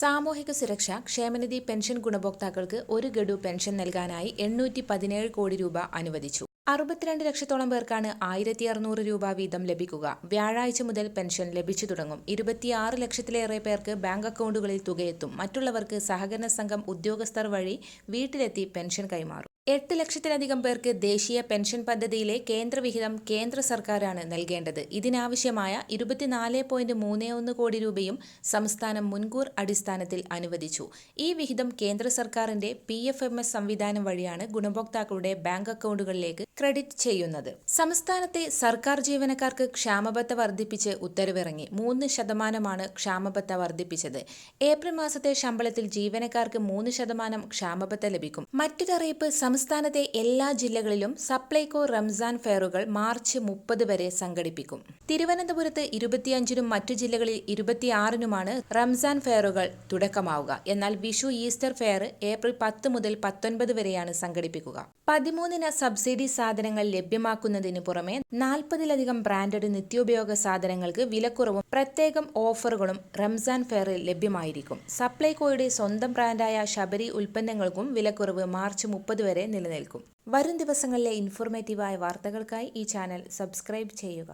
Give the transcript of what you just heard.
സാമൂഹിക സുരക്ഷ ക്ഷേമനിധി പെൻഷൻ ഗുണഭോക്താക്കൾക്ക് ഒരു ഗഡു പെൻഷൻ നൽകാനായി എണ്ണൂറ്റി പതിനേഴ് കോടി രൂപ അനുവദിച്ചു. അറുപത്തിരണ്ട് ലക്ഷത്തോളം പേർക്കാണ് ആയിരത്തി അറുന്നൂറ് രൂപ വീതം ലഭിക്കുക. വ്യാഴാഴ്ച മുതൽ പെൻഷൻ ലഭിച്ചു തുടങ്ങും. ഇരുപത്തിയാറ് ലക്ഷത്തിലേറെ പേർക്ക് ബാങ്ക് അക്കൗണ്ടുകളിൽ തുകയെത്തും. മറ്റുള്ളവർക്ക് സഹകരണ സംഘം ഉദ്യോഗസ്ഥർ വഴി വീട്ടിലെത്തി പെൻഷൻ കൈമാറും. എട്ട് ലക്ഷത്തിലധികം പേർക്ക് ദേശീയ പെൻഷൻ പദ്ധതിയിലെ കേന്ദ്രവിഹിതം കേന്ദ്ര സർക്കാരാണ് നൽകേണ്ടത്. ഇതിനാവശ്യമായ ഇരുപത്തിനാല് പോയിന്റ് മൂന്ന് ഒന്ന് കോടി രൂപയും സംസ്ഥാനം മുൻകൂർ അടിസ്ഥാനത്തിൽ അനുവദിച്ചു. ഈ വിഹിതം കേന്ദ്ര സർക്കാരിന്റെ പി എഫ് എം എസ് സംവിധാനം വഴിയാണ് ഗുണഭോക്താക്കളുടെ ബാങ്ക് അക്കൗണ്ടുകളിലേക്ക് ക്രെഡിറ്റ് ചെയ്യുന്നത്. സംസ്ഥാനത്തെ സർക്കാർ ജീവനക്കാർക്ക് ക്ഷാമബത്ത വർദ്ധിപ്പിച്ച് ഉത്തരവിറങ്ങി. മൂന്ന് ശതമാനമാണ് ക്ഷാമബത്ത വർദ്ധിപ്പിച്ചത്. ഏപ്രിൽ മാസത്തെ ശമ്പളത്തിൽ ജീവനക്കാർക്ക് മൂന്ന് ശതമാനം ക്ഷാമബത്ത ലഭിക്കും. മറ്റൊരറിയിപ്പ് സംസ്ഥാനത്തെ എല്ലാ ജില്ലകളിലും സപ്ലൈകോ റംസാൻ ഫെയറുകൾ മാർച്ച് മുപ്പത് വരെ സംഘടിപ്പിക്കും. തിരുവനന്തപുരത്ത് ഇരുപത്തിയഞ്ചിനും മറ്റു ജില്ലകളിൽ ഇരുപത്തിയാറിനുമാണ് റംസാൻ ഫെയറുകൾ തുടക്കമാവുക. എന്നാൽ വിഷു ഈസ്റ്റർ ഫെയർ ഏപ്രിൽ പത്ത് മുതൽ പത്തൊൻപത് വരെയാണ് സംഘടിപ്പിക്കുക. പതിമൂന്നിന് സബ്സിഡി സാധനങ്ങൾ ലഭ്യമാക്കുന്നതിന് പുറമെ നാൽപ്പതിലധികം ബ്രാൻഡഡ് നിത്യോപയോഗ സാധനങ്ങൾക്ക് വിലക്കുറവും പ്രത്യേകം ഓഫറുകളും റംസാൻ ഫെയറിൽ ലഭ്യമായിരിക്കും. സപ്ലൈകോയുടെ സ്വന്തം ബ്രാൻഡായ ശബരി ഉൽപ്പന്നങ്ങൾക്കും വിലക്കുറവ് മാർച്ച് മുപ്പത് വരെ നിലനിൽക്കും. വരും ദിവസങ്ങളിലെ ഇൻഫോർമേറ്റീവായ വാർത്തകൾക്കായി ഈ ചാനൽ സബ്സ്ക്രൈബ് ചെയ്യുക.